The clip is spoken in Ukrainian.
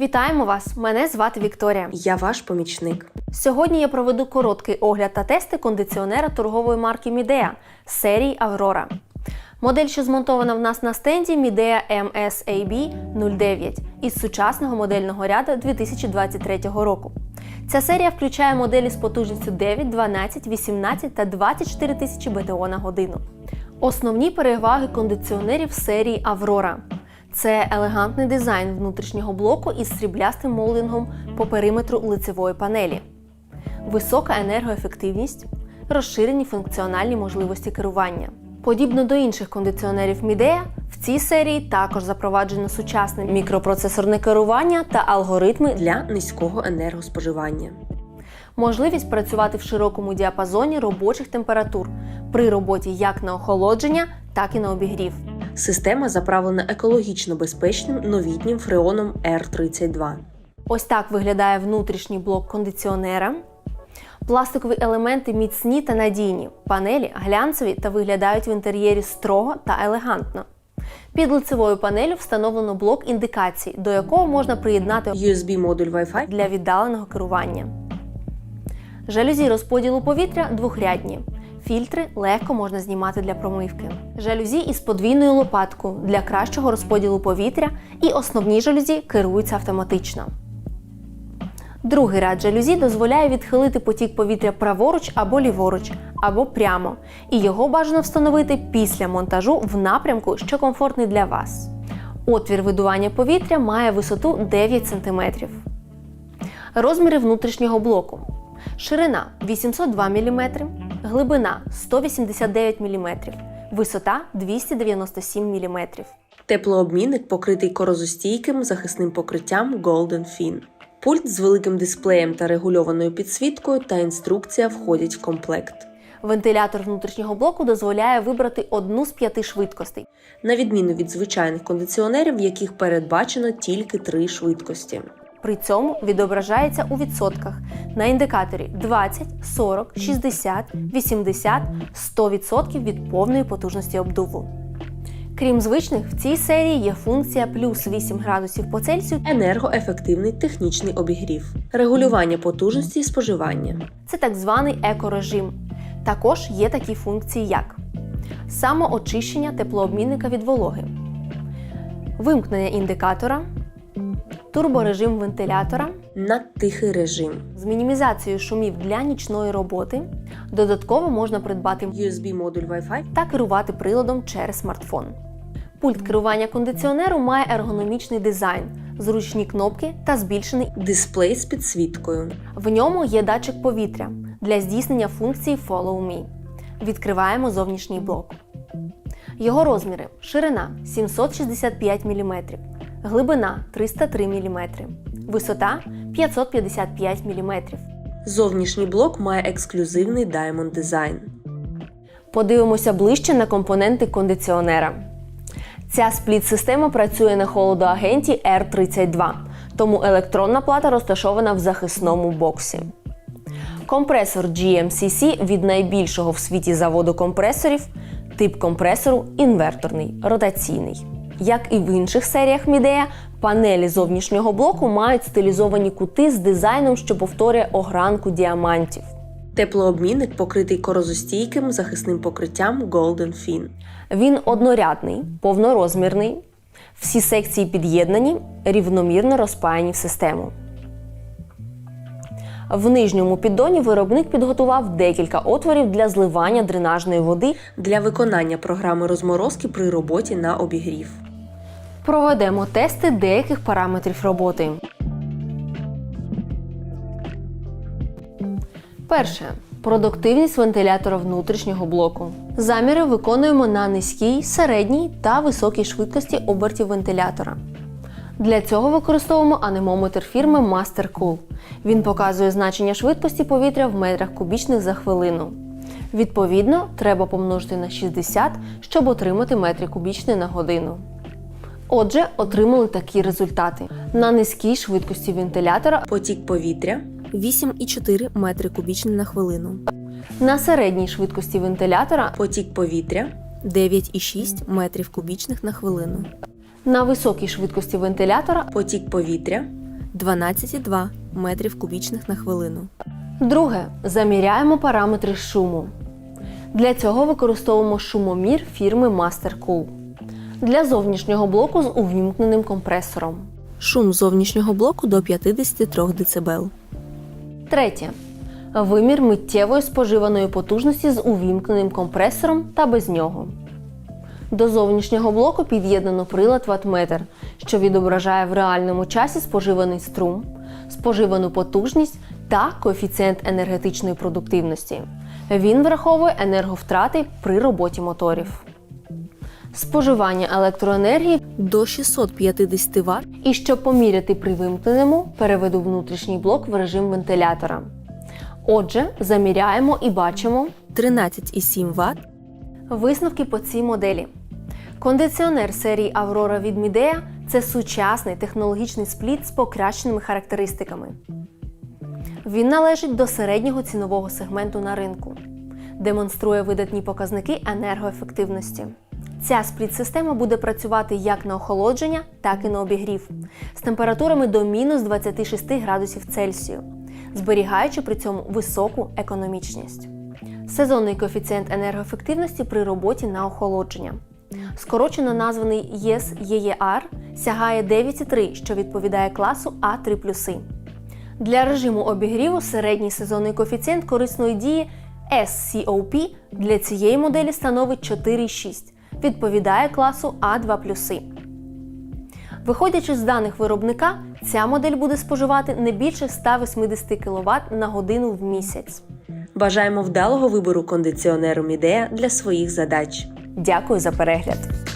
Вітаємо вас! Мене звати Вікторія. Я ваш помічник. Сьогодні я проведу короткий огляд та тести кондиціонера торгової марки Midea серії Aurora. Модель, що змонтована в нас на стенді Midea MSAB 09 із сучасного модельного ряду 2023 року. Ця серія включає моделі з потужністю 9, 12, 18 та 24 тисячі БТО на годину. Основні переваги кондиціонерів серії Aurora – це елегантний дизайн внутрішнього блоку із сріблястим молдингом по периметру лицевої панелі, висока енергоефективність, розширені функціональні можливості керування. Подібно до інших кондиціонерів Midea, в цій серії також запроваджено сучасне мікропроцесорне керування та алгоритми Для низького енергоспоживання. можливість працювати в широкому діапазоні робочих температур при роботі як на охолодження, так і на обігрів. Система заправлена екологічно безпечним новітнім фреоном R32. Ось так виглядає внутрішній блок кондиціонера. Пластикові елементи міцні та надійні, панелі глянцеві та виглядають в інтер'єрі строго та елегантно. Під лицевою панелю встановлено блок індикацій, до якого можна приєднати USB-модуль Wi-Fi для віддаленого керування. Жалюзі розподілу повітря двохрядні. Фільтри легко можна знімати для промивки. Жалюзі із подвійною лопаткою для кращого розподілу повітря і основні жалюзі керуються автоматично. Другий ряд жалюзі дозволяє відхилити потік повітря праворуч або ліворуч, або прямо, і його бажано встановити після монтажу в напрямку, що комфортний для вас. Отвір видування повітря має висоту 9 см. Розміри внутрішнього блоку. Ширина 802 мм, глибина 189 мм, висота 297 мм. Теплообмінник покритий корозостійким захисним покриттям Golden Fin. Пульт з великим дисплеєм та регульованою підсвіткою та інструкція входять в комплект. Вентилятор внутрішнього блоку дозволяє вибрати одну з п'яти швидкостей. На відміну від звичайних кондиціонерів, в яких передбачено тільки три швидкості. При цьому відображається у відсотках на індикаторі 20, 40, 60, 80, 100% від повної потужності обдуву. Крім звичних, в цій серії є функція плюс 8 градусів по Цельсію. Енергоефективний технічний обігрів, регулювання потужності і споживання, Це так званий екорежим. Також є такі функції, як самоочищення теплообмінника від вологи, вимкнення індикатора, турборежим вентилятора, надтихий режим, з мінімізацією шумів для нічної роботи. Додатково можна придбати USB-модуль Wi-Fi та керувати приладом через смартфон. Пульт керування кондиціонеру має ергономічний дизайн, зручні кнопки та збільшений. Дисплей з підсвіткою, В ньому є датчик повітря для здійснення функції Follow Me. Відкриваємо зовнішній блок. Його розміри: ширина 765 мм, глибина 303 мм, висота 555 мм. Зовнішній блок має ексклюзивний Diamond дизайн. Подивимося ближче на компоненти кондиціонера. Ця спліт-система працює на холодоагенті R32, тому електронна плата розташована в захисному боксі. Компресор GMCC від найбільшого в світі заводу компресорів, тип компресору інверторний, ротаційний. Як і в інших серіях Midea, панелі зовнішнього блоку мають стилізовані кути з дизайном, що повторює огранку діамантів. Теплообмінник покритий корозостійким захисним покриттям Golden Fin. Він однорядний, повнорозмірний. Всі секції під'єднані, рівномірно розпаяні в систему. В нижньому піддоні виробник підготував декілька отворів для зливання дренажної води. Для виконання програми розморозки при роботі на обігрів. Проведемо тести деяких параметрів роботи. Перше. Продуктивність вентилятора внутрішнього блоку. Заміри виконуємо на низькій, середній та високій швидкості обертів вентилятора. Для цього використовуємо анемометр фірми MasterCool. Він показує значення швидкості повітря в метрах кубічних за хвилину. Відповідно, треба помножити на 60, щоб отримати метри кубічні на годину. Отже, отримали такі результати. На низькій швидкості вентилятора Потік повітря 8,4 метри кубічні на хвилину. На середній швидкості вентилятора потік повітря 9,6 метрів кубічних на хвилину. На високій швидкості вентилятора потік повітря 12,2 метрів кубічних на хвилину. Друге. Заміряємо параметри шуму. Для цього використовуємо шумомір фірми MasterCool. Для зовнішнього блоку з увімкненим компресором. Шум зовнішнього блоку до 53 дБ. Третє. Вимір миттєвої споживаної потужності з увімкненим компресором та без нього. До зовнішнього блоку під'єднано прилад ваттметр, що відображає в реальному часі споживаний струм, споживану потужність та коефіцієнт енергетичної продуктивності. Він враховує енерговтрати при роботі моторів. Споживання електроенергії До 650 Вт і щоб поміряти при вимкненому, переведу внутрішній блок в режим вентилятора. Отже, заміряємо і бачимо 13,7 Вт, висновки по цій моделі. Кондиціонер серії Aurora від Midea – це сучасний технологічний спліт з покращеними характеристиками. Він належить до середнього цінового сегменту на ринку, демонструє видатні показники енергоефективності. Ця спліт-система буде працювати як на охолодження, так і на обігрів з температурами до мінус 26 градусів Цельсію, зберігаючи при цьому високу економічність. Сезонний коефіцієнт енергоефективності при роботі на охолодження. Скорочено названий ЄС-ЄЄР сягає 9,3, що відповідає класу А3+. Для режиму обігріву середній сезонний коефіцієнт корисної дії SCOP для цієї моделі становить 4,6, відповідає класу А2+. Виходячи з даних виробника, ця модель буде споживати не більше 180 кВт на годину в місяць. Бажаємо вдалого вибору кондиціонеру ідея для своїх задач. Дякую за перегляд!